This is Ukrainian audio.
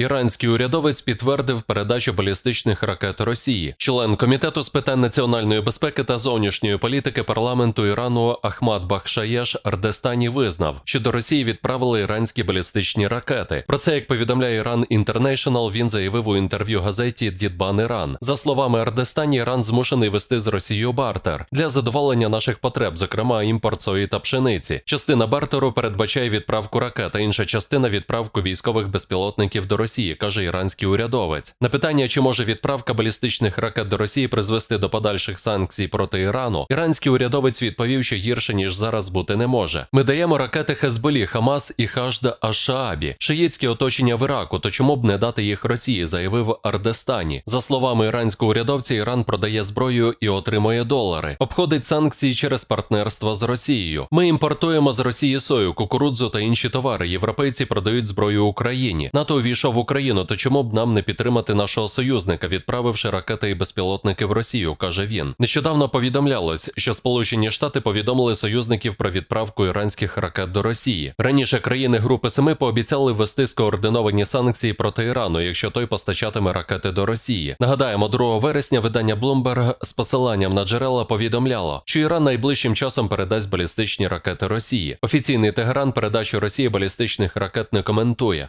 Іранський урядовець підтвердив передачу балістичних ракет Росії. Член комітету з питань національної безпеки та зовнішньої політики парламенту Ірану Ахмад Бахшаєш Ардестані визнав, що до Росії відправили іранські балістичні ракети. Про це як повідомляє Іран Інтернешнл, він заявив у інтерв'ю газеті Дідбан Іран. За словами Ардестані, Іран змушений вести з Росією бартер для задоволення наших потреб, зокрема імпорт сої та пшениці. Частина бартеру передбачає відправку ракет, а інша частина відправку військових безпілотників до Росії, каже іранський урядовець. На питання, чи може відправка балістичних ракет до Росії призвести до подальших санкцій проти Ірану, іранський урядовець відповів, що гірше ніж зараз бути не може. Ми даємо ракети Хезболі, Хамас і Хажда Ашаабі, шиїцьке оточення в Іраку. То чому б не дати їх Росії? заявив Ардестані. За словами іранського урядовця, Іран продає зброю і отримує долари, обходить санкції через партнерство з Росією. Ми імпортуємо з Росії сою, кукурудзу та інші товари. Європейці продають зброю Україні. НАТО увійшов Україну. То чому б нам не підтримати нашого союзника, відправивши ракети і безпілотники в Росію? каже він. Нещодавно повідомлялось, що Сполучені Штати повідомили союзників про відправку іранських ракет до Росії. Раніше країни Групи Семи пообіцяли ввести скоординовані санкції проти Ірану, якщо той постачатиме ракети до Росії. Нагадаємо, 2 вересня видання Bloomberg з посиланням на джерела повідомляло, що Іран найближчим часом передасть балістичні ракети Росії. Офіційний Тегеран передачу Росії балістичних ракет не коментує.